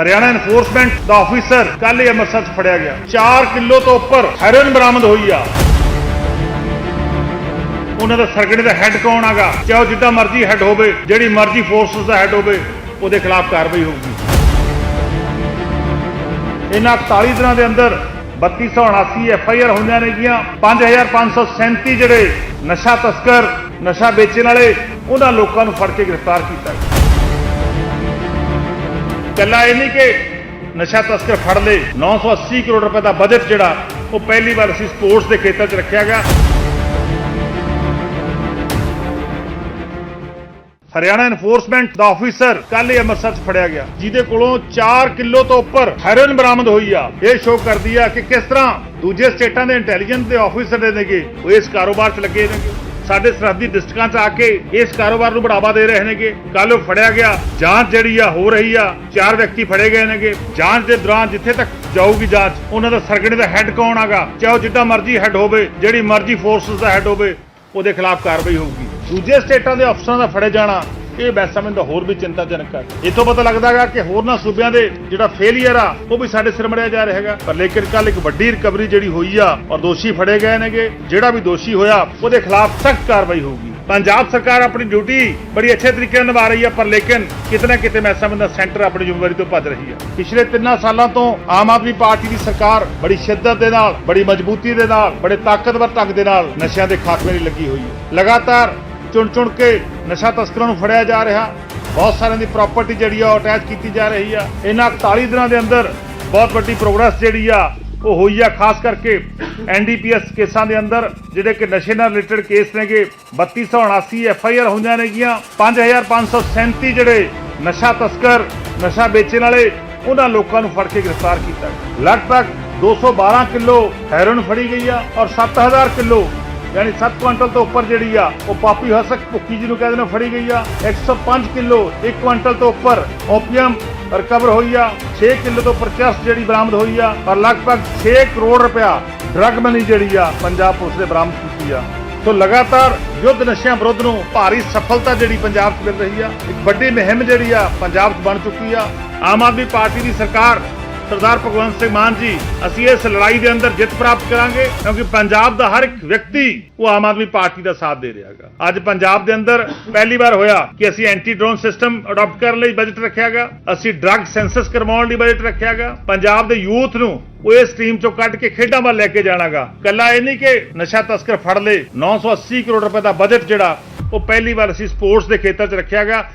Haryana enforcement ਦਾ officer ਕੱਲ ਹੀ ਅੰਮ੍ਰਿਤਸਰ 'ਚ ਫੜਿਆ ਗਿਆ। 4 ਕਿਲੋ ਤੋਂ ਉੱਪਰ ਹੈਰੋਇਨ ਬਰਾਮਦ ਹੋਈ ਆ। ਉਹਨਾਂ ਦਾ ਸਰਗਣੇ ਦਾ ਹੈੱਡ ਕੌਣ ਆਗਾ? ਚਾਹੇ ਉਹ ਜਿੱਦਾਂ ਮਰਜ਼ੀ ਹੈੱਡ ਹੋਵੇ, ਜਿਹੜੀ ਮਰਜ਼ੀ ਫੋਰਸਸ ਦਾ ਹੈੱਡ ਹੋਵੇ, ਉਹਦੇ ਖਿਲਾਫ ਕਾਰਵਾਈ ਹੋਊਗੀ। ਇਹਨਾਂ 41 ਦਿਨਾਂ ਦੇ ਅੰਦਰ 3279 ਐਫ ਆਈ ਆਰ ਹੋਈਆਂ ਨੇਗੀਆਂ। 5537 ਜਿਹੜੇ ਨਸ਼ਾ ਤਸਕਰ, ਨਸ਼ਾ ਵੇਚਣ ਵਾਲੇ, ਉਹਨਾਂ ਲੋਕਾਂ ਨੂੰ ਫੜ ਕੇ ਗ੍ਰਿਫਤਾਰ ਕੀਤਾ ਗਿਆ। ਕੱਲਾ ਇਹ ਨਹੀਂ ਕਿ ਨਸ਼ਾ ਤਸਕਰ ਫੜ ਲਏ। 980 ਕਰੋੜ ਰੁਪਏ ਦਾ ਬਜਟ ਜਿਹੜਾ ਉਹ ਪਹਿਲੀ ਵਾਰ ਅਸੀਂ ਸਪੋਰਟਸ ਦੇ ਖੇਤਰ 'ਚ ਰੱਖਿਆ ਗਿਆ। ਹਰਿਆਣਾ ਐਨਫੋਰਸਮੈਂਟ ਦਾ ਆਫੀਸਰ ਕੱਲ ਹੀ ਅੰਮ੍ਰਿਤਸਰ 'ਚ ਫੜਿਆ ਗਿਆ, ਜਿਹਦੇ ਕੋਲੋਂ 4 ਕਿਲੋ ਤੋਂ ਉੱਪਰ ਹੈਰੋਇਨ ਬਰਾਮਦ ਹੋਈ ਆ। ਇਹ ਸ਼ੋਅ ਕਰਦੀ ਆ ਕਿ ਕਿਸ ਤਰ੍ਹਾਂ ਦੂਜੇ ਸਟੇਟਾਂ ਦੇ ਇੰਟੈਲੀਜੈਂਸ ਦੇ ਆਫੀਸਰ ਦੇ ਨੇਗੇ, ਉਹ ਇਸ ਕਾਰੋਬਾਰ 'ਚ ਲੱਗੇ ਨੇਗੇ। ਸਾਡੇ ਸਰਹੱਦੀ ਡਿਸਟ੍ਰਿਕਾਂ 'ਚ ਆ ਕੇ ਇਸ ਕਾਰੋਬਾਰ ਨੂੰ ਬੜਾਵਾ ਦੇ ਰਹੇ ਨੇਗੇ। ਕੱਲ ਉਹ ਫੜਿਆ ਗਿਆ, ਜਾਂਚ ਜਿਹੜੀ ਆ ਹੋ ਰਹੀ ਆ, ਚਾਰ ਵਿਅਕਤੀ ਫੜੇ ਗਏ ਨੇਗੇ। ਜਾਂਚ ਦੇ ਦੌਰਾਨ ਜਿੱਥੇ ਤੱਕ ਜਾਊਗੀ ਜਾਂਚ, ਉਹਨਾਂ ਦਾ ਸਰਗਣੇ ਦਾ ਹੈੱਡ ਕੌਣ ਆਗਾ? ਚਾਹੇ ਉਹ ਜਿੱਦਾਂ ਮਰਜ਼ੀ ਹੈੱਡ ਹੋਵੇ, ਜਿਹੜੀ ਮਰਜ਼ੀ ਫੋਰਸਸ ਦਾ ਹੈੱਡ ਹੋਵੇ, ਉਹਦੇ ਖਿਲਾਫ ਕਾਰਵਾਈ ਹੋਊਗੀ। ਦੂਜੇ ਸਟੇਟਾਂ ਦੇ ਅਫਸਰਾਂ ਦਾ ਫੜੇ ਜਾਣਾ ਇਹ ਵੈਸਾ ਮੈਨੂੰ ਤਾਂ ਹੋਰ ਵੀ ਚਿੰਤਾਜਨਕ ਹੈ ਇਥੋਂ ਪਤਾ ਲੱਗਦਾਗਾ ਕਿ ਹੋਰਨਾਂ ਸੂਬਿਆਂ ਦੇ ਜਿਹੜਾ ਫੇਲਿਅਰ ਆ, ਉਹ ਵੀ ਸਾਡੇ ਸਿਰ ਮੜਿਆ ਜਾ ਰਿਹਾ ਹੈਗਾ। ਪਰ ਲੇਕਿਨ ਕੱਲ ਇੱਕ ਵੱਡੀ ਰਿਕਵਰੀ ਜਿਹੜੀ ਹੋਈ ਆ ਔਰ ਦੋਸ਼ੀ ਫੜੇ ਗਏ ਨੇਗੇ, ਜਿਹੜਾ ਵੀ ਦੋਸ਼ੀ ਹੋਇਆ, ਉਹਦੇ ਖਿਲਾਫ ਸਖਤ ਕਾਰਵਾਈ ਹੋਊਗੀ। ਪੰਜਾਬ ਸਰਕਾਰ ਆਪਣੀ ਡਿਊਟੀ ਬੜੀ ਅੱਛੇ ਤਰੀਕੇ ਨਾਲ ਨਿਭਾ ਰਹੀ ਹੈ ਪਰ ਲੇਕਿਨ ਕਿਤੇ ਨਾ ਕਿਤੇ ਮੈਂ ਸਮਝਦਾ ਸੈਂਟਰ ਆਪਣੀ ਜ਼ਿੰਮੇਵਾਰੀ ਤੋਂ ਭੱਜ ਰਹੀ ਹੈ ਪਿਛਲੇ ਤਿੰਨਾਂ ਸਾਲਾਂ ਤੋਂ ਆਮ ਆਦਮੀ ਪਾਰਟੀ ਦੀ ਸਰਕਾਰ ਬੜੀ ਸ਼ਿੱਦਤ ਦੇ ਨਾਲ, ਬੜੀ ਮਜ਼ਬੂਤੀ ਦੇ ਨਾਲ, ਬੜੇ ਤਾਕਤਵਰ ਢੰਗ ਦੇ ਨਾਲ ਨਸ਼ਿਆਂ ਦੇ ਖਾਤਮੇ ਲਈ ਲੱਗੀ ਹੋਈ ਹੈ ਲਗਾਤਾਰ ਚੁਣ ਚੁਣ ਕੇ ਨਸ਼ਾ ਤਸਕਰਾਂ ਨੂੰ ਫੜਿਆ ਜਾ ਰਿਹਾ। ਬਹੁਤ ਸਾਰਿਆਂ ਦੀ ਪ੍ਰਾਪਰਟੀ ਜਿਹੜੀ ਆ ਉਹ ਅਟੈਚ ਕੀਤੀ ਜਾ ਰਹੀ ਆ। ਇਹਨਾਂ 41 ਦਿਨਾਂ ਦੇ ਅੰਦਰ ਬਹੁਤ ਵੱਡੀ ਪ੍ਰੋਗਰੈਸ ਜਿਹੜੀ ਆ, ਉਹ ਹੋਈ ਆ, ਖਾਸ ਕਰਕੇ ਐਨਡੀਪੀਐਸ ਕੇਸਾਂ ਦੇ ਅੰਦਰ, ਜਿਹੜੇ ਕਿ ਨਸ਼ੇ ਨਾਲ ਰਿਲੇਟਡ ਕੇਸ ਨੇਗੇ। 3279 ਐਫ ਆਈ ਆਰ ਹੋਈਆਂ ਨੇਗੀਆਂ। 5537 ਜਿਹੜੇ ਨਸ਼ਾ ਤਸਕਰ, ਨਸ਼ਾ ਵੇਚਣ ਵਾਲੇ, ਉਹਨਾਂ ਲੋਕਾਂ ਨੂੰ ਫੜ ਕੇ ਗ੍ਰਿਫਤਾਰ ਕੀਤਾ ਗਿਆ। ਲਗਭਗ 212 ਕਿਲੋ ਹੈਰੋਇਨ ਫੜੀ ਗਈ ਆ ਔਰ 7000 ਕਿਲੋ ਯਾਨੀ 7 ਕੁਇੰਟਲ ਤੋਂ ਉੱਪਰ ਜਿਹੜੀ ਆ, ਉਹ ਪਾਪੀ ਹਸਕ ਭੁੱਕੀ ਜਿਹਨੂੰ ਕਹਿੰਦੇ ਨੇ, ਫੜੀ ਗਈ ਆ। 105 ਕਿਲੋ 1 ਕੁਇੰਟਲ ਤੋਂ ਉੱਪਰ ਓਪੀਅਮ ਰਿਕਵਰ ਹੋਈ ਆ। 6 ਕਿਲੋ ਤੋਂ ਉੱਪਰ ਚਰਸ ਜਿਹੜੀ ਬਰਾਮਦ ਹੋਈ ਆ। ਔਰ ਲਗਭਗ 6 ਕਰੋੜ ਰੁਪਇਆ ਡਰੱਗ ਮਨੀ ਜਿਹੜੀ ਆ, ਪੰਜਾਬ ਪੁਲਿਸ ਨੇ ਬਰਾਮਦ ਕੀਤੀ ਆ। ਸੋ ਲਗਾਤਾਰ ਯੁੱਧ ਨਸ਼ਿਆਂ ਵਿਰੁੱਧ ਨੂੰ ਭਾਰੀ ਸਫਲਤਾ ਜਿਹੜੀ ਪੰਜਾਬ 'ਚ ਮਿਲ ਰਹੀ ਆ, ਇੱਕ ਵੱਡੀ ਮੁਹਿੰਮ ਜਿਹੜੀ ਆ, ਪੰਜਾਬ 'ਚ ਬਣ ਚੁੱਕੀ ਆ। ਆਮ ਆਦਮੀ ਪਾਰਟੀ ਦੀ ਸਰਕਾਰ ਸਰਦਾਰ ਭਗਵੰਤ ਸਿੰਘ ਮਾਨ ਜੀ, ਅਸੀਂ ਇਸ ਲੜਾਈ ਦੇ ਅੰਦਰ ਜਿੱਤ ਪ੍ਰਾਪਤ ਕਰਾਂਗੇ, ਕਿਉਂਕਿ ਪੰਜਾਬ ਦਾ ਹਰ ਇੱਕ ਵਿਅਕਤੀ ਉਹ ਆਮ ਆਦਮੀ ਪਾਰਟੀ ਦਾ ਸਾਥ ਦੇ ਰਿਹਾ ਅੱਜ ਪੰਜਾਬ ਦੇ ਅੰਦਰ ਪਹਿਲੀ ਵਾਰ ਹੋਇਆ ਕਿ ਅਸੀਂ ਐਂਟੀ ਡਰੋਨ ਸਿਸਟਮ ਅਡਾਪਟ ਕਰਨ ਲਈ ਬਜਟ ਰੱਖਿਆ ਗਿਆ ਅਸੀਂ ਡਰੱਗ ਸੈਂਸਸ ਕਰਵਾਉਣ ਲਈ ਬਜਟ ਰੱਖਿਆ ਗਿਆ ਪੰਜਾਬ ਦੇ ਯੂਥ ਨੂੰ ਉਹ ਇਸ ਟੀਮ ਚੋਂ ਕੱਢ ਕੇ ਖੇਡਾਂ ਵੱਲ ਲੈ ਕੇ ਜਾਣਾਗਾ ਕੱਲਾ ਇਹ ਨਹੀਂ ਕਿ ਨਸ਼ਾ ਤਸਕਰ ਫੜ ਲਏ 980 ਕਰੋੜ ਰੁਪਏ ਦਾ ਬਜਟ ਜਿਹੜਾ ਉਹ ਪਹਿਲੀ ਵਾਰ ਅਸੀਂ ਸਪੋਰਟਸ ਦੇ ਖੇਤਰ 'ਚ ਰੱਖਿਆ ਗਿਆ